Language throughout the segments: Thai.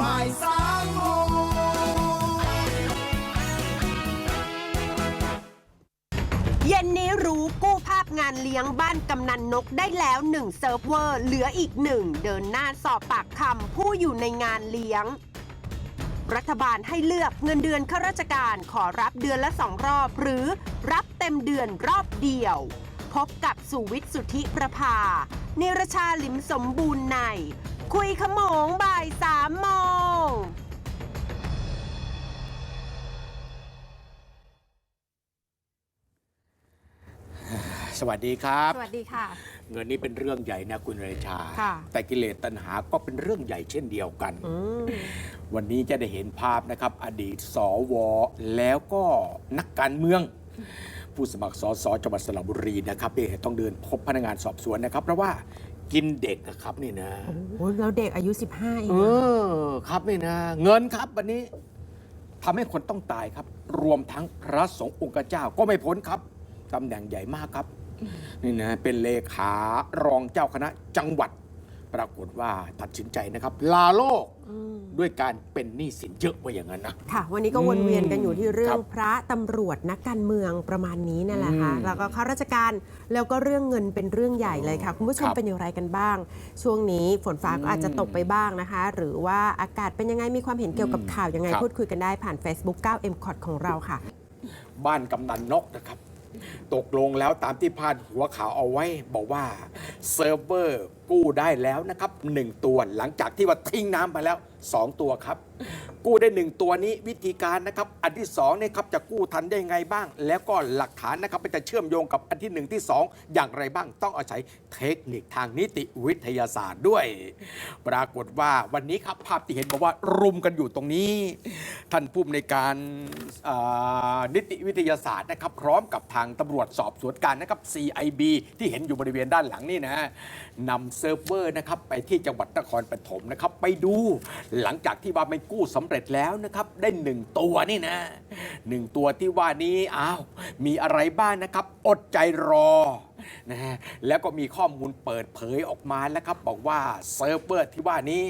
บ่ายสามโมง เย็นนี้รู้กู้ภาพงานเลี้ยงบ้านกำนันนกได้แล้วหนึ่งเซิร์ฟเวอร์ เหลืออีกหนึ่ง เดินหน้าสอบปากคำผู้อยู่ในงานเลี้ยง รัฐบาลให้เลือกเงินเดือนข้าราชการขอรับเดือนละสองรอบ หรือรับเต็มเดือนรอบเดียว พบกับสุวิทย์สุทธิประภา เนรชาลิมสมบูรณ์ใน คุยขโมงบ่ายสามโมง สวัสดีครับ สวัสดีค่ะ เงินนี้เป็นเรื่องใหญ่นะคุณเรชา ค่ะ แต่กิเลสตัณหาก็เป็นเรื่องใหญ่เช่นเดียวกันอืมวันนี้จะได้เห็นภาพนะครับ อดีตสวแล้วก็นักการเมือง ผู้สมัครสสจังหวัดสระบุรีนะครับที่ต้องเดินพบพนักงานสอบสวนนะครับ เพราะว่า กินเด็กนะครับนี่นะ โอ้ยแล้วเด็กอายุ 15เองเอนะอครับนี่นะเงินครับวันนี้ทำให้คนต้องตายครับ รวมทั้งพระสงฆ์องค์เจ้าก็ไม่พ้นครับตำแหน่งใหญ่มากครับ นี่นะเป็นเลขารองเจ้าคณะจังหวัด ปรากฏว่าตัดสินใจนะครับ ลาโลกอืมด้วยการเป็นหนี้สินเยอะว่าอย่างนั้นนะค่ะ วันนี้ก็วนเวียนกันอยู่ที่เรื่อคงรับพระตำรวจนักการเมืองประมาณนี้นั่นแหละค่ะอืมแล้วก็ข้าราชการแล้วก็เรื่องเงินเป็นเรื่องใหญ่เลยค่ะคุณผู้ชมครับเป็นอย่างไรกันบ้าง ช่วงนี้ฝนฟ้าก็อาจจะตกไปบ้างนะคะ หรือว่าอากาศเป็นยังไงมีความเห็นเกี่ยวกับอืมข่าวยังไงครับพูดคุยกันได้ผ่าน Facebook 9 m c o t ของเราค่ะ บ้านกำนันนกนะครับ ตกลงแล้วตามที่พาดหัวข่าวเอาไว้ บอกว่าเซิร์ฟเวอร์กู้ได้แล้วนะครับหนึ่งตัวหลังจากที่ว่าทิ้งน้ำไปแล้ว 2 ตัวครับ กู้ได้ 1 ตัวนี้วิธีการนะครับ อันที่2เนี่ยครับจะกู้ทันได้ไงบ้าง แล้วก็หลักฐานนะครับมันจะเชื่อมโยงกับอันที่ 1 ที่ 2 อย่างไรบ้างต้องอาศัยเทคนิคทางนิติวิทยาศาสตร์ด้วย ปรากฏว่าวันนี้ครับภาพที่เห็นบอกว่ารุมกันอยู่ตรงนี้ ท่านผู้อำนวยการนิติวิทยาศาสตร์นะครับพร้อมกับทางตำรวจสอบสวนกลารนะครับ CIB ที่เห็นอยู่บริเวณด้านหลังนี่นะนำเซิร์ฟเวอร์นะครับไปที่จังหวัดนครปฐมนะครับไปดูหลังจากที่ว่าไม่กู้สำเร็จแล้วนะครับ ได้หนึ่งตัวนี่นะหนึ่งตัวที่ว่านี้อ้าวมีอะไรบ้างนะครับ อดใจรอ นะฮะแล้วก็มีข้อมูลเปิดเผยออกมาแล้วครับบอกว่าเซิร์ฟเวอร์ที่ว่านี้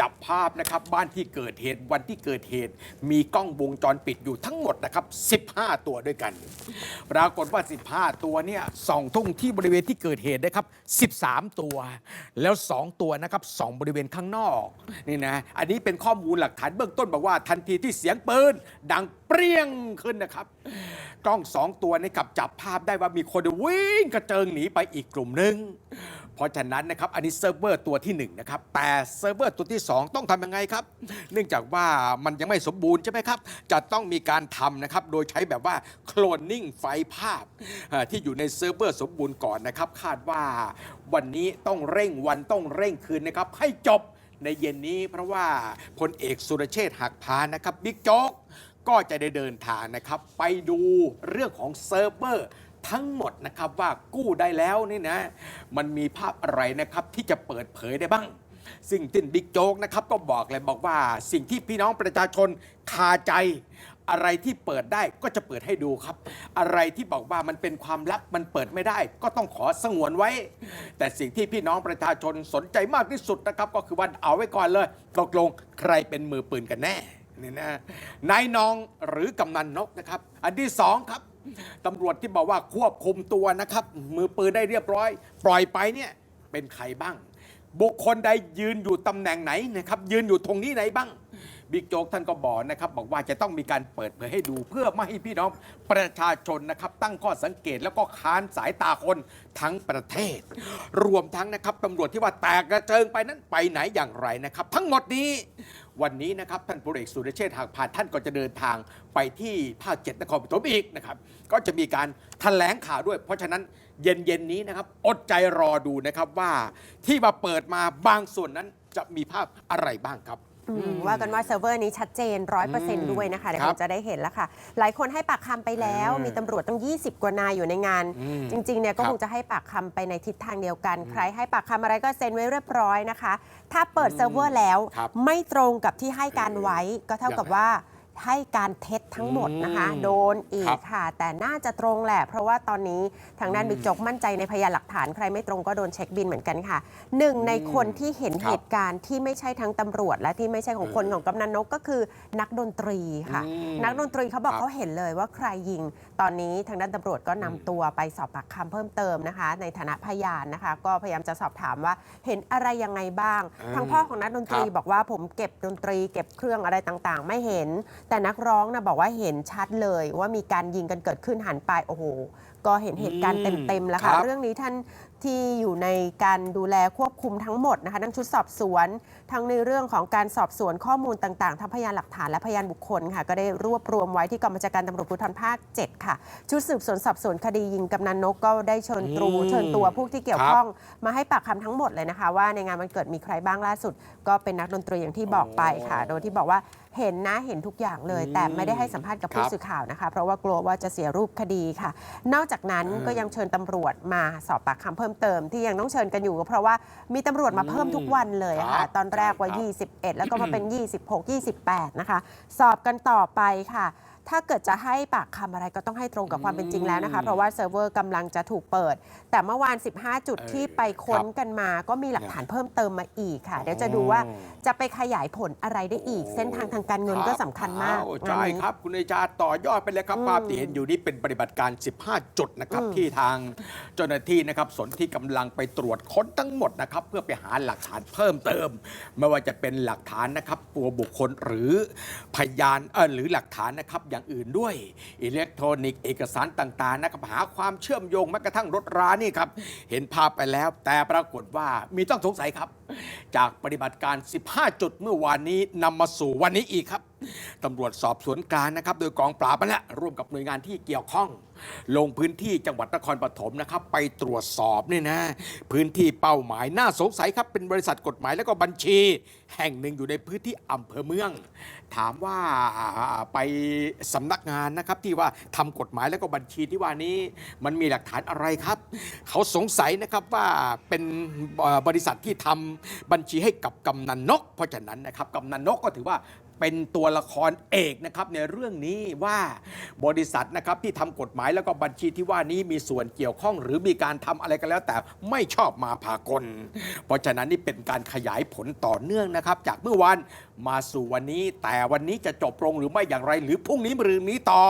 จับภาพนะครับบ้านที่เกิดเหตุวันที่เกิดเหตุ มีกล้องวงจรปิดอยู่ทั้งหมดนะครับ 15 ตัวด้วยกัน ปรากฏว่า 15 ตัวเนี่ยส่องทุ่งที่บริเวณที่เกิดเหตุนะครับ 13 ตัว แล้ว 2 ตัวนะครับสองบริเวณข้างนอกนี่นะอันนี้เป็นข้อมูลหลักฐานเบื้องต้นบอกว่าทันทีที่เสียงปืนดังเปรี้ยงขึ้นนะครับ กล้องสองตัวนี่กับจับภาพได้ว่ามีคนวิ่งกระเจิงหนีไปอีกกลุ่มหนึ่งเพราะฉะนั้นนะครับอันนี้เซิร์ฟเวอร์ตัวที่1นะครับแต่เซิร์ฟเวอร์ตัวที่ 2 ต้องทำยังไงครับ เนื่องจากว่ามันยังไม่สมบูรณ์ใช่ไหมครับ จะต้องมีการทำนะครับโดยใช้แบบว่าโคลนนิ่งไฟล์ภาพที่อยู่ในเซิร์ฟเวอร์สมบูรณ์ก่อนนะครับ คาดว่าวันนี้ต้องเร่งวันต้องเร่งคืนนะครับให้จบในเย็นนี้เพราะว่าพลเอกสุรเชษฐ์หักพานนะครับบิ๊กโจ๊ก ก็จะได้เดินทางนะครับ ไปดูเรื่องของเซิร์ฟเวอร์ทั้งหมดนะครับว่ากู้ได้แล้วนี่นะ มันมีภาพอะไรนะครับที่จะเปิดเผยได้บ้าง สิ่งที่บิ๊กโจ๊กนะครับก็บอกเลยบอกว่าสิ่งที่พี่น้องประชาชนคาใจ อะไรที่เปิดได้ก็จะเปิดให้ดูครับ อะไรที่บอกว่ามันเป็นความลับมันเปิดไม่ได้ ก็ต้องขอสงวนไว้ แต่สิ่งที่พี่น้องประชาชนสนใจมากที่สุดนะครับ ก็คือว่าเอาไว้ก่อนเลยตกลงใครเป็นมือปืนกันแน่ นี่นะนายนองหรือกำนันนกนะครับ อันที่สองครับตำรวจที่บอกว่าควบคุมตัวนะครับ มือปืนได้เรียบร้อย ปล่อยไปเนี่ยเป็นใครบ้าง บุคคลใดยืนอยู่ตำแหน่งไหนนะครับ ยืนอยู่ตรงนี้ไหนบ้างบิ๊กโจ๊กท่านก็บอกนะครับ บอกว่าจะต้องมีการเปิดเผยให้ดูเพื่อไม่ให้พี่น้องประชาชนนะครับ ตั้งข้อสังเกตแล้วก็ค้านสายตาคนทั้งประเทศ รวมทั้งนะครับตำรวจที่ว่าแตกกระเจิงไปนั้นไปไหนอย่างไรนะครับ ทั้งหมดนี้ วันนี้นะครับท่านพลเอกสุรเชษฐ์หักพานท่านก็จะเดินทางไปที่ภาคเจ็ดนครปฐมอีกนะครับ ก็จะมีการแถลงข่าวด้วย เพราะฉะนั้นเย็นเย็นๆนี้นะครับ อดใจรอดูนะครับว่าที่มาเปิดมาบางส่วนนั้นจะมีภาพอะไรบ้างครับ อืมว่ากันว่าเซิร์ฟเวอร์นี้ชัดเจนอืม100%ด้วยนะคะเดี๋ยวคครับงจะได้เห็นแล้วค่ะ หลายคนให้ปากคำไปแล้ว อืมมีตำรวจตั้ง 20 กว่านายอยู่ในงาน อืมจริงๆเนี่ยก็ครับคงจะให้ปากคำไปในทิศทางเดียวกัน ใครให้ปากคำอะไรก็เซ็นไว้เรียบร้อยนะคะ ถ้าเปิดเซิร์ฟเวอร์แล้ว ครับไม่ตรงกับที่ให้การไว้ ก็เท่ากับว่า ให้การเท็จทั้งหมดนะคะอืมโดนอีครักบค่ะ แต่น่าจะตรงแหละ เพราะว่าตอนนี้ทางด้านบิ๊กโจ๊กมั่นใจในพยานหลักฐานใครไม่ตรงก็โดนเช็คบินเหมือนกันค่ะหนึ่งในคนที่เห็นครับเหตุการณ์ที่ไม่ใช่ทั้งตำรวจ และที่ไม่ใช่ของคนเออของกำนันนกก็คือนักดนตรีค่ะอืมนักดนตรีเขาบอกครับเขาเห็นเลยว่าใครยิง ตอนนี้ทางด้านตำรวจก็นำตัวไปสอบปากคำเพิ่มเติมนะคะ ในฐานะพยานนะคะ ก็พยายามจะสอบถามว่าเห็นอะไรยังไงบ้างอืมทางพ่อของนักดนตรีครับบอกว่าผมเก็บดนตรี เก็บเครื่องอะไรต่างๆ ไม่เห็น แต่นักร้องนะบอกว่าเห็นชัดเลยว่ามีการยิงกันเกิดขึ้นหันไปโอ้โห ก็เห็นเหตุการณ์อืมเต็มๆแล้วครัค่ะบเรื่องนี้ท่านที่อยู่ในการดูแลควบคุมทั้งหมดนะคะทั้งชุดสอบสวน ทั้งในเรื่องของการสอบสวนข้อมูลต่างๆทั้งพยานหลักฐานและพยานบุคคลค่ะ ก็ได้รวบรวมไว้ที่กองบัญชาการตำรวจภูธรภาค 7 ค่ะ ชุดสืบสวนสอบสวนคดียิงกำนันนกก็ได้เชิญตรูอืมเชิญตัวผู้ที่เกี่ยวครับข้องมาให้ปากคำทั้งหมดเลยนะคะ ว่าในงานวันเกิดมีใครบ้างล่าสุด ก็เป็นนักดนตรีอย่างที่บอกไปค่ะ โดยที่บอกว่าเห็นนะเห็นทุกอย่างเลยอืมแต่ไม่ได้ให้สัมภาษณ์กับผู้ครับสื่อข่าวนะคะ เพราะว่ากลัวว่าจะเสียรูปคดีค่ะ นอกจากนั้นเออก็ยังเชิญตำรวจมาสอบปากคำเพิ่มเติม ที่ยังต้องเชิญกันอยู่ก็เพราะว่ามีตำรวจมาเพิ่มทุกวันเลยครัค่ะบตอนแรกว่าใช่ครับ21 แล้วก็มาเป็น 26 28 นะคะ สอบกันต่อไปค่ะ ถ้าเกิดจะให้ปากคำอะไรก็ต้องให้ตรงกับความเป็นจริงแล้วนะคะ เพราะว่าเซิร์ฟเวอร์กำลังจะถูกเปิด แต่เมื่อวาน 15 จุดเออที่ไปค้นครับกันมาก็มีหลักฐานเพิ่มเติมมาอีกค่ะ เดี๋ยวจะดูว่าจะไปขยายผลอะไรได้อีก เส้นทางทางการเงินก็สำคัญมากอ้วงานใช่นี้ครับ คุณเอจาต่อยอดไปเลยครับอืมภาพที่เห็นอยู่นี่เป็นปฏิบัติการ 15 จุดนะครับอืมที่ทางเจ้าหน้าที่นะครับสนที่กำลังไปตรวจค้นทั้งหมดนะครับเพื่อไปหาหลักฐานเพิ่มเติม ไม่ว่าจะเป็นหลักฐานนะครับตัวบุคคลหรือพยานเออหรือหลักฐานนะครับอย่างอื่นด้วย อิเล็กทรอนิกส์เอกสารต่างๆนะครับหาความเชื่อมโยงแม้กระทั่งรถรานี่ครับ เห็นภาพไปแล้ว แต่ปรากฏว่ามีต้องสงสัยครับ จากปฏิบัติการ 15 จุดเมื่อวานนี้นำมาสู่วันนี้อีกครับตำรวจสอบสวนกลางนะครับ โดยกองปราบนั่นและร่วมกับหน่วยงานที่เกี่ยวข้อง ลงพื้นที่จังหวัดนครปฐมนะครับ ไปตรวจสอบเนี่ยนะ พื้นที่เป้าหมายน่าสงสัยครับเป็นบริษัทกฎหมายแล้วก็บัญชี แห่งหนึ่งอยู่ในพื้นที่อำเภอเมือง ถามว่าไปสำนักงานนะครับที่ว่าทำกฎหมายแล้วก็บัญชีที่ว่านี้มันมีหลักฐานอะไรครับ เขาสงสัยนะครับว่าเป็นบริษัทที่ทำบัญชีให้กับกำนันนก เพราะฉะนั้นนะครับกำนันนกก็ถือว่า เป็นตัวละครเอกนะครับในเรื่องนี้ว่าบริษัทนะครับที่ทำกฎหมายแล้วก็บัญชีที่ว่านี้มีส่วนเกี่ยวข้อง หรือมีการทำอะไรกันแล้วแต่ไม่ชอบมาพากล เพราะฉะนั้นนี่เป็นการขยายผลต่อเนื่องนะครับ จากเมื่อวานมาสู่วันนี้ แต่วันนี้จะจบลงหรือไม่อย่างไร หรือพรุ่งนี้มะรือนี้ต่อ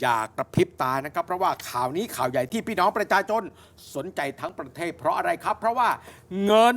อย่ากระพริบตานะครับ เพราะว่าข่าวนี้ข่าวใหญ่ที่พี่น้องประชาชนสนใจทั้งประเทศ เพราะอะไรครับ เพราะว่าเงิน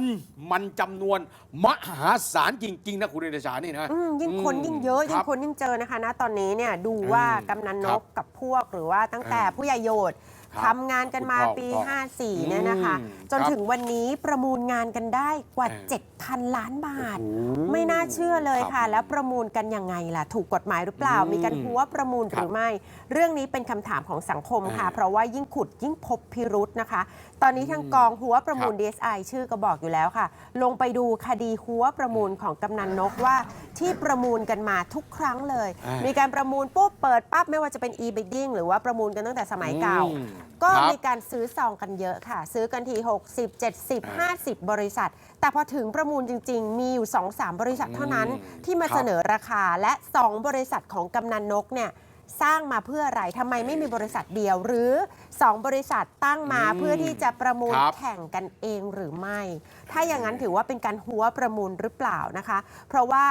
มันจำนวนมหาศาลจริง ๆ นะคุณเดชานี่นะอืมยิ่งคนยิ่งเยอะคยิ่รังบคนยิ่งเจอนะคะนะตอนนี้เนี่ยดูว่าอืมกำนันนครักบกับพวกหรือว่าตั้งแต่เออผู้ใหญ่โยธครับ ทำงานกันมาคุณพ่อปีคุณพ่อ54 เนี่ยนะคะอืมจนครับถึงวันนี้ประมูลงานกันได้กว่าเออ7,000 ล้านบาทโอ้โหไม่น่าเชื่อเลยครับค่ะ แล้วประมูลกันยังไงล่ะ ถูกกฎหมายหรือเปล่าอืมมีการหัวประมูลครับหรือไม่ เรื่องนี้เป็นคำถามของสังคมค่ะเออเพราะว่ายิ่งขุดยิ่งพบพิรุษนะคะ ตอนนี้ทางกองหัวประมูลครับ DSI ชื่อก็บอกอยู่แล้วค่ะ ลงไปดูคดีหัวประมูลของกำนันนกว่าที่ประมูลกันมาทุกครั้งเลยอ่ามีมีการประมูลปุ๊บเปิดปั๊บไม่ว่าจะเป็น e-bidding หรือว่าประมูลกันตั้งแต่สมัยเก่าอืมก็ครับ มีการซื้อซองกันเยอะค่ะ ซื้อกันที 60 70อ่า50 บริษัท แต่พอถึงประมูลจริง ๆ มีอยู่ 2-3 บริษัทเท่านั้นอืมที่มาครับเสนอราคาและ 2 บริษัทของกำนันนกเนี่ยสร้างมาเพื่ออะไรทำไมไม่มีบริษัทเดียว หรือ 2 บริษัทตั้งมาอืมเพื่อที่จะประมูลครับ แข่งกันเองหรือไม่ ถ้าอย่างนั้นถือว่าเป็นการหัวประมูลหรือเปล่านะคะ เพราะว่า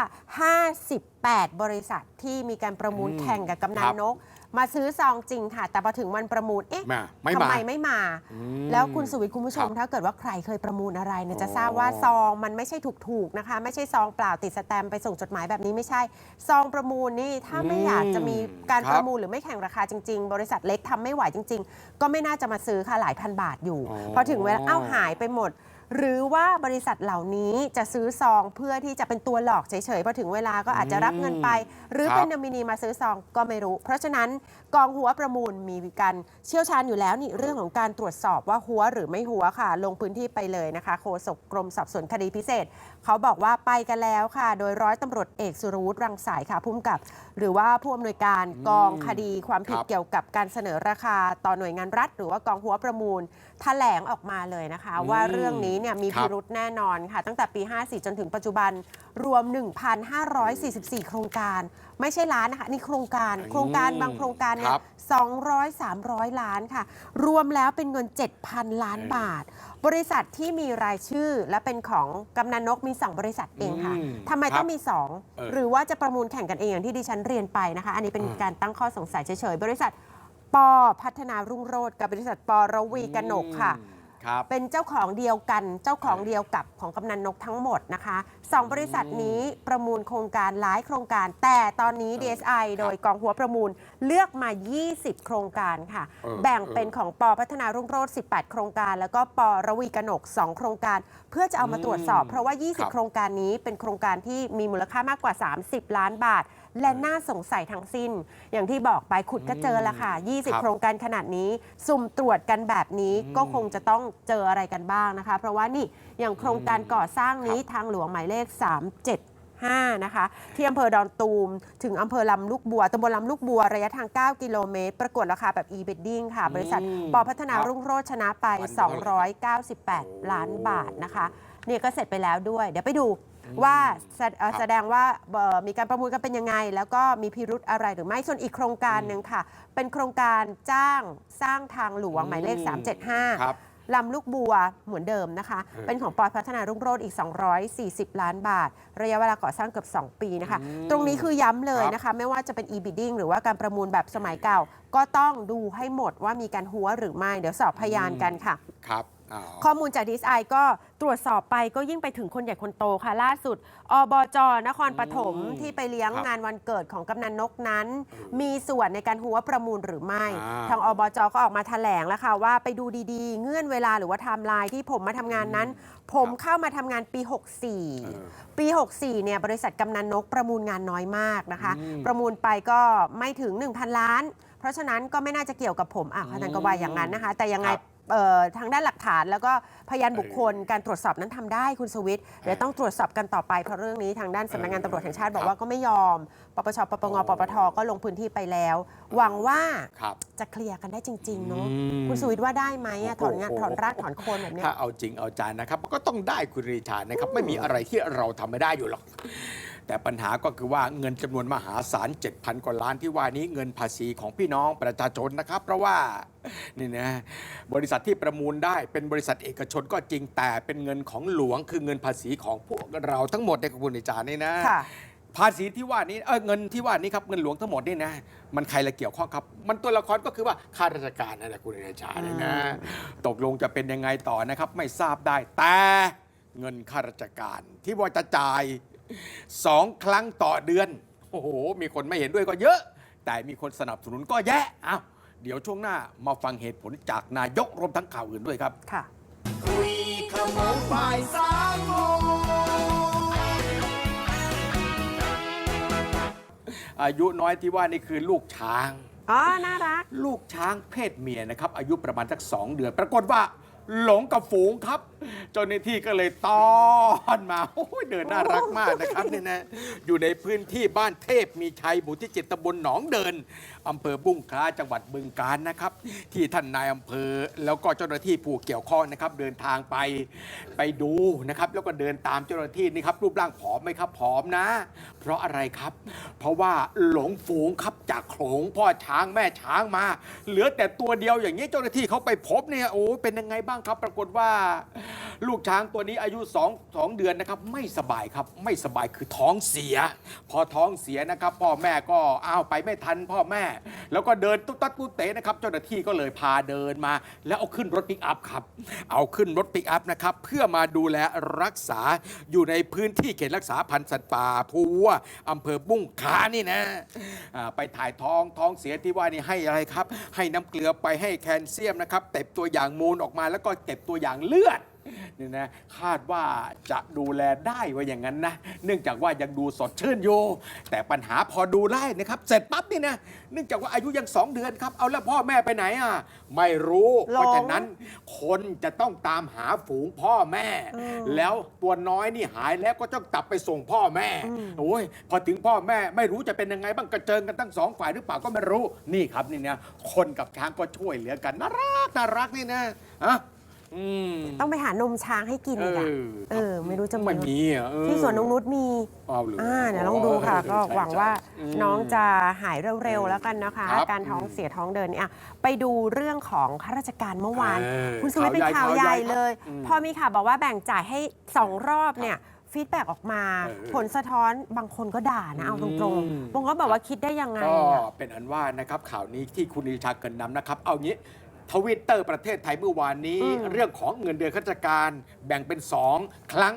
58 บริษัทที่มีการประมูลอืมแข่งกับกำนัคนรับนก มาซื้อซองจริงค่ะ แต่พอถึงวันประมูลเอ๊ะมาไม่ทำมาไมไม่มา อืมแล้วคุณสุวิทย์คุณผู้ชม ครับถ้าเกิดว่าใครเคยประมูลอะไรเนี่ยจะอ๋อทราบว่าซองมันไม่ใช่ถูกๆนะคะ ไม่ใช่ซองเปล่าติดสแตมป์ไปส่งจดหมายแบบนี้ไม่ใช่ ซองประมูลนี่ถ้าไม่อยากจะมีการครับประมูลหรือไม่แข่งราคาจริง ๆ บริษัทเล็กทำไม่ไหวจริง ๆ ก็ไม่น่าจะมาซื้อค่ะหลายพันบาทอยู่ อ๋อ พอถึงเวลาเอ้าหายไปหมด หรือว่าบริษัทเหล่านี้จะซื้อซองเพื่อที่จะเป็นตัวหลอกเฉยๆพอถึงเวลาก็อาจจะรับเงินไป หรือครับเป็นนอมินีมาซื้อซองก็ไม่รู้ เพราะฉะนั้น กองหัวประมูลมีการเชี่ยวชาญอยู่แล้วนี่เรื่องของการตรวจสอบว่าหัวหรือไม่หัวค่ะ ลงพื้นที่ไปเลยนะคะโฆษกกรมสอบสวนคดีพิเศษ เขาบอกว่าไปกันแล้วค่ะ โดยร้อยตำรวจเอกสุรวุฒิรังสายค่ะพุ่มกับ หรือว่าผู้อำนวยการกองคดีความผิดครับเกี่ยวกับการเสนอราคาต่อหน่วยงานรัฐ หรือว่ากองหัวประมูลแถลงออกมาเลยนะคะ ว่าเรื่องนี้เนี่ยมีครับพิรุษแน่นอนค่ะ ตั้งแต่ปี 54 จนถึงปัจจุบันรวม 1,544 โครงการ ไม่ใช่ล้านนะคะนี่โครงการโครงการบางโครงการเนี่คยรับ200 300ล้านค่ะ รวมแล้วเป็นเงิน 7,000 ล้านบาท บริษัทที่มีรายชื่อและเป็นของกำนันนกมี2บริษัทเองค่ะอืมทำไมครับต้องมีเออ2หรือว่าจะประมูลแข่งกันเองอย่างที่ดิฉันเรียนไปนะคะ อันนี้เป็นอ่า การตั้งข้อสงสัยเฉยๆบริษัท ปอพัฒนารุ่งโรจน์กับบริษัทปอระวีกนกค่ะ อืม ครับเป็นเจ้าของเดียวกัน เจ้าของเดียวกับของกำนันนกทั้งหมดนะคะสองบริษัทนี้ประมูลโครงการหลายโครงการ แต่ตอนนี้เออ DSI โดยกองหัวประมูลเลือกมา 20 โครงการค่ะ เออแบ่งเออเป็นของปอพัฒนารุ่งโรจน์18 โครงการ แล้วก็ปอระวีกนก 2 โครงการ เพื่อจะเอามาตรวจสอบ อืมเพราะว่า ครับ 20 โครงการนี้เป็นโครงการที่มีมูลค่ามากกว่า 30 ล้านบาท และน่าสงสัยทั้งสิ้น อย่างที่บอกไปขุดก็เจอแล้วค่ะครับ20 โครงการขนาดนี้ สุ่มตรวจกันแบบนี้อืมก็คงจะต้องเจออะไรกันบ้างนะคะ เพราะว่านี่อย่างโครงการก่อสร้างนี้ทางหลวงหมายเลข 375นะคะที่อำเภอดอนตูม ถึงอำเภอลำลูกบัวตำบลลำลูกบัว ระยะทาง 9 กิโลเมตร ประกวดราคาแบบ e-bidding ค่ะ บริษัทอืมปอพัฒนาครับรุ่งโรจน์ชนะไป 298 ล้านบาทนะคะเนี่ยก็เสร็จไปแล้วด้วย เดี๋ยวไปดู ว่าแสเอ่อครับแสดงว่าเอ่อมีการประมูลกันเป็นยังไง แล้วก็มีพิรุธอะไรหรือไม่ส่วนอีกโครงการหนึ่งค่ะ เป็นโครงการจ้างสร้างทางหลวงหมายเลข 375 ครับ ลำลูกบัวเหมือนเดิมนะคะ เออเป็นของปอยพัฒนารุ่งโรจน์อีก 240 ล้านบาท ระยะเวลาก่อสร้างเกือบ 2 ปีนะคะ อืมตรงนี้คือย้ำเลยครับนะคะ ไม่ว่าจะเป็น e-bidding หรือว่าการประมูลแบบสมัยเก่า ก็ต้องดูให้หมดว่ามีการหัวหรือไม่ เดี๋ยวสอบพยานกันค่ะ ครับอ๋อ ข้อมูลจากดีไอก็ตรวจสอบไปก็ยิ่งไปถึงคนใหญ่คนโตค่ะ ล่าสุด อบจนครปฐมอืมที่ไปเลี้ยงครับงานวันเกิดของกำนันนกนั้นเออมีส่วนในการหัวประมูลหรือไม่อ่าทางอบจก็ออกมาแถลงแล้วค่ะว่าไปดูดีๆ เงื่อนเวลาหรือว่าไทม์ไลน์ที่ผมมาทำงานนั้น ผมเข้ามาทำงานปีเออ64 ปี 64เนี่ยบริษัทกำนันนกประมูลงานน้อยมากนะคะอืมประมูลไปก็ไม่ถึง 1,000 ล้าน เพราะฉะนั้นก็ไม่น่าจะเกี่ยวกับผมอะท่านก็ว่าอย่างนั้นนะคะ แต่ยังไงครับ เอ่อทางด้านหลักฐานแล้วก็พยานบุคคลการตรวจสอบนั้นทำได้คุณสวิทย์เดี๋ยวต้องตรวจสอบกันต่อไปเพราะเรื่องนี้ทางด้านสำนักงานตำรวจแห่งชาติบอกว่าก็ไม่ยอมปปชปปงปปทก็ลงพื้นที่ไปแล้ว หวังว่าครับจะเคลียร์กันได้จริงๆเนาะอืม คุณสวิทย์ว่าได้ไหมอะถอนงานโอ้โหถอนรากถอนโคนแบบเนี้ย ถ้าเอาจริงเอาจานนะครับ ก็ต้องได้คุณรีชานะครับ ไม่มีอะไรที่เราทำไม่ได้อยู่หรอก แต่ปัญหาก็คือว่าเงินจำนวนมหาศาล 7,000 กว่าล้านที่ว่านี้เงินภาษีของพี่น้องประชาชนนะครับ เพราะว่านี่นะบริษัทที่ประมูลได้เป็นบริษัทเอกชนก็จริงแต่เป็นเงินของหลวงคือเงินภาษีของพวกเราทั้งหมดในคุณรีชานี่นะค่ะภาษีที่ว่านี้เออเงินที่ว่านี้ครับเงินหลวงทั้งหมดนี่นะมันใครละเกี่ยวข้องครับ มันตัวละครก็คือว่าข้าราชการนั่นแหละคุณเดชาเนี่ยนะ ตกลงจะเป็นยังไงต่อนะครับ ไม่ทราบได้แต่เงินข้าราชการที่ว่าจะจ่าย สองครั้งต่อเดือน โอ้โห มีคนไม่เห็นด้วยก็เยอะ แต่มีคนสนับสนุนก็แยะอ้าวเดี๋ยวช่วงหน้ามาฟังเหตุผลจากนายกรวมทั้งข่าวอื่นด้วยครับค่ะ คุยขโมงบ่ายสามโมงอายุน้อยที่ว่านี่คือลูกช้าง อ๋อ น่ารัก ลูกช้างเพศเมียนะครับ อายุประมาณสักสองเดือน ปรากฏว่าหลงกับฝูงครับ เจ้าหน้าที่ก็เลยต้อนมาโอ้ยเดินน่ารักมากนะครับเนี่ยนะอยู่ในพื้นที่บ้านเทพมีชัยหมู่ที่เจ็ดตำบลหนองเดินอำเภอบุ้งคล้าจังหวัดบึงกาฬนะครับ ที่ท่านนายอำเภอ แล้วก็เจ้าหน้าที่ผู้เกี่ยวข้องนะครับ เดินทางไปไปดูนะครับ แล้วก็เดินตามเจ้าหน้าที่นี่ครับรูปร่างผอมไหมครับผอมนะ เพราะอะไรครับ เพราะว่าหลงฝูงครับจากโขลงพ่อช้างแม่ช้างมา เหลือแต่ตัวเดียวอย่างนี้เจ้าหน้าที่เขาไปพบเนี่ยโอ้เป็นยังไงบ้างครับ ปรากฏว่าลูกช้างตัวนี้อายุ2 2เดือนนะครับไม่สบายครับไม่สบายคือท้องเสีย พอท้องเสียนะครับ พ่อแม่ก็อ้าวไปไม่ทันพ่อแม่ แล้วก็เดินตุ๊ดตัดตุ๊ดเตะนะครับเจ้าหน้าที่ก็เลยพาเดินมา แล้วเอาขึ้นรถปิกอัพครับเอาขึ้นรถปิกอัพนะครับเพื่อมาดูแลรักษาอยู่ในพื้นที่เขตรักษาพันธุ์สัตว์ป่าภูวัวอำเภอบุ้งคล้านี่นะไปถ่ายท้องท้องเสียที่ว่านี่ให้อะไรครับ ให้น้ำเกลือไปให้แคลเซียมนะครับเก็บตัวอย่างมูลออกมาแล้วก็เก็บตัวอย่างเลือด นี่นะคาดว่าจะดูแลได้ว่าอย่างนั้นนะ เนื่องจากว่ายังดูสดชื่นอยู่ แต่ปัญหาพอดูไล่นะครับ เสร็จปั๊บนี่นะเนื่องจากว่าอายุยังสองเดือนครับ เอาแล้วพ่อแม่ไปไหนอะไม่รู้หลงเพราะฉะนั้นคนจะต้องตามหาฝูงพ่อแม่อืมแล้วตัวน้อยนี่หายแล้วก็ต้องกลับไปส่งพ่อแม่โอ้ยพอถึงพ่อแม่ไม่รู้จะเป็นยังไงบ้างกระเจิงกันทั้งสองฝ่ายหรือเปล่าก็ไม่รู้นี่ครับนี่นะคนกับช้างก็ช่วยเหลือกันน่ารักน่ารักนี่นะอะ อืมต้องไปหานมช้างให้กินอีกอะเออ ไม่รู้จะมันมีอะเออที่สวนนงนุชมีอ้าวเหรออ่าเดี๋ยวลองดูค่ะเออก็ใช่หวังว่าใช่อืมน้องจะหายเร็ว ๆ แล้วกันนะคะ ครับการท้องเสียท้องเดินเนี่ยอะไปดูเรื่องของข้าราชการเมื่อวาน เออคุณสุวิทย์เป็นข่าข่าววใหใหญ่ญ่ข่าวใหญ่เลย อืมพอมีข่าวบอกว่าแบ่งจ่ายให้ 2 รอบเนี่ยฟีดแบ็กออกมา เออผลสะท้อนบางคนก็ด่านะเอาตรงอืม ๆบางคนก็บอกว่าคิดได้ยังไงก็อะ เป็นอันว่านะครับข่าวนี้ที่คุณนิชาเกินนำนะครับ เอางี้ ทวิตเตอร์ประเทศไทยเมื่อวานนี้อืมเรื่องของเงินเดือนข้าราชการแบ่งเป็น2ครั้ง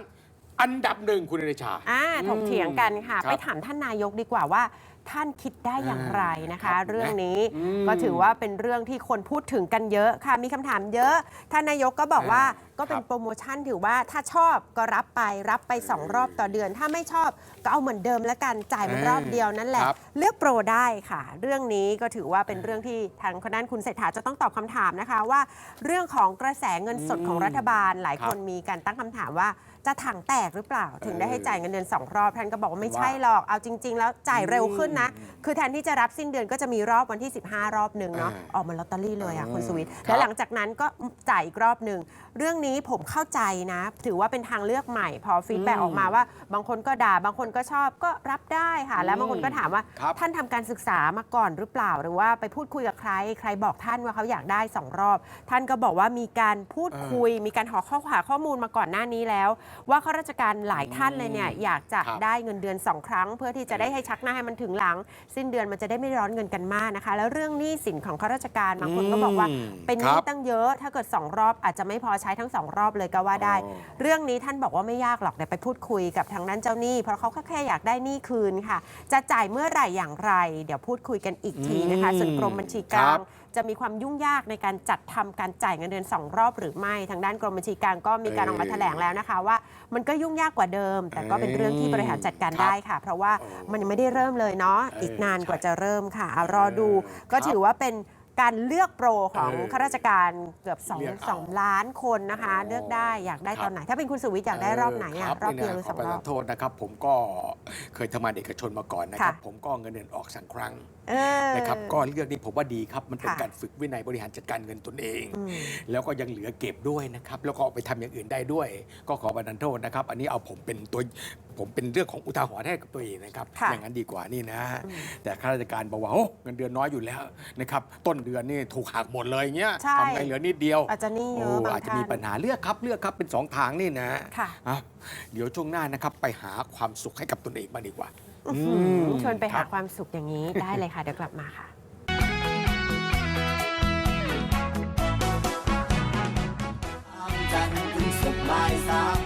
อันดับหนึ่งคุณนิชา อ่าถกเถียงกันค่ะ ครับ ไปถามท่านนายกดีกว่าว่า ท่านคิดได้อย่างไรนะครัคะบเรื่องนี้อืมก็ถือว่าเป็นเรื่องที่คนพูดถึงกันเยอะค่ะ มีคำถามเยอะ ท่านนายกก็บอกว่าอ่าก็เป็นครับโปรโมชั่นถือว่าถ้าชอบก็รับไปรับไป 2 รอบต่อเดือน ถ้าไม่ชอบก็เอาเหมือนเดิมแล้วกันจ่ายมันอ่ารอบเดียวนั่นแหละครับเลือกโปรได้ค่ะ เรื่องนี้ก็ถือว่าเป็นเรื่องที่ทางคณะคุณเศรษฐาจะต้องตอบคำถามนะคะว่า เรื่องของกระแสเงินสดของรัฐบาลหลายคนมีการตั้งคำถามว่า จะถังแตกหรือเปล่า ถึงได้ให้จ่ายเงินเดือนสองรอบท่านก็บอกว่าไม่ใช่หรอกเอาจริง ๆ แล้วจ่ายเร็วขึ้นนะ คือแทนที่จะรับสิ้นเดือนก็จะมีรอบวันที่ 15 รอบหนึ่งเนาะอ่าออกมาลอตเตอรี่เลยอะอืมคุณสวิทย์ครับแล้วหลังจากนั้นก็จ่ายอีกรอบหนึ่งเรื่องนี้ผมเข้าใจนะ ถือว่าเป็นทางเลือกใหม่ พอฟีดแบ็กอืมออกมาว่า บางคนก็ด่าบางคนก็ชอบก็รับได้ค่ะ แล้วบางคนก็ถามว่าครับท่านทำการศึกษามาก่อนหรือเปล่าหรือว่าไปพูดคุยกับใคร ใครบอกท่านว่าเขาอยากได้สองรอบ ท่านก็บอกว่ามีการพูดคุย มีการหาข้อหาข้อมูลมาก่อนหน้านี้แล้วว่าข้าราชการหลายท่านเลยเนี่ยอยากจะครับ ได้เงินเดือนสองครั้ง เพื่อที่จะได้ให้ชักหน้าให้มันถึงหลัง สิ้นเดือนมันจะได้ไม่ร้อนเงินกันมากนะคะ แล้วเรื่องหนี้สินของข้าราชการบางคนก็บอกว่าอืมเป็นหครันี้บตั้งเยอะถ้าเกิดสองรอบอาจจะไม่พอใช้ทั้งสองรอบเลยก็ว่าได้ อ๋อเรื่องนี้ท่านบอกว่าไม่ยากหรอกเดี๋ยวไปพูดคุยกับทางด้านเจ้าหนี้ เพราะเขาแค่อยากได้หนี้คืนค่ะ จะจ่ายเมื่อไหร่อย่างไร เดี๋ยวพูดคุยกันอีกทีนะคะ อืมส่วนกรมบัญชีกคลารัง บ จะมีความยุ่งยากในการจัดทำการจ่ายเงินเดือนสองรอบหรือไม่ ทางด้านกรมบัญชีกลางก็มีการออกมาแถลงแล้วนะคะว่า มันก็ยุ่งยากกว่าเดิม แต่ก็เป็นเรื่องที่บริหารจัดการได้ค่ะ เพราะว่ามันยังไม่ได้เริ่มเลยเนาะอีกนานกว่าจะเริ่มค่ะเอารอดูก็ครับถือว่าเป็นการเลือกโปรของเออข้าราชการเกือบเลือกเอา2 2ล้านคนนะคะอ๋อเลือกได้อยากได้ครับตอนไหน ถ้าเป็นคุณสุวิทย์อยากได้รอบไหนอะคบรอบเดียวหรือนี่สนะองขรปอบระทานโทษนะครับ ผมก็เคยทำงานเอกชนมาก่อนนะครับค่ะผมก็เงินเดือนออกสั่งครั้งเออ นะครับก็เรื่องนี้ผมว่าดีครับ มันเป็นค่ะ การฝึกวินัยบริหารจัดการเงินตนเอง อืม แล้วก็ยังเหลือเก็บด้วยนะครับ แล้วก็เอาไปทำอย่างอื่นได้ด้วย ก็ขอบันดาลโทษนะครับ อันนี้เอาผมเป็นตัวผมเป็นเรื่องของอุทาหรณ์ให้กับตัวเองนะครับ ค่ะอย่างนั้นดีกว่านี่นะแต่ข้าราชการบอกว่าโอ้เงินเดือนน้อยอยู่แล้วนะครับ ต้นเดือนนี่ถูกหักหมดเลยเงี้ยใช่ ทำไงเหลือนิดเดียว อาจจะหนี่เยโอ้อะบางอาจจะท่านมีปัญหาเลือกครับเลือกครับเป็นสองทางนี่นะค่ะ อะเดี๋ยวช่วงหน้านะครับ ไปหาความสุขให้กับตนเองบ้างดีกว่า อื้อหือชวนไปคหารับความสุขอย่างนี้ได้เลยค่ะ เดี๋ยวกลับมาค่ะจันทร์ถึงศุกร์บ่ายสาม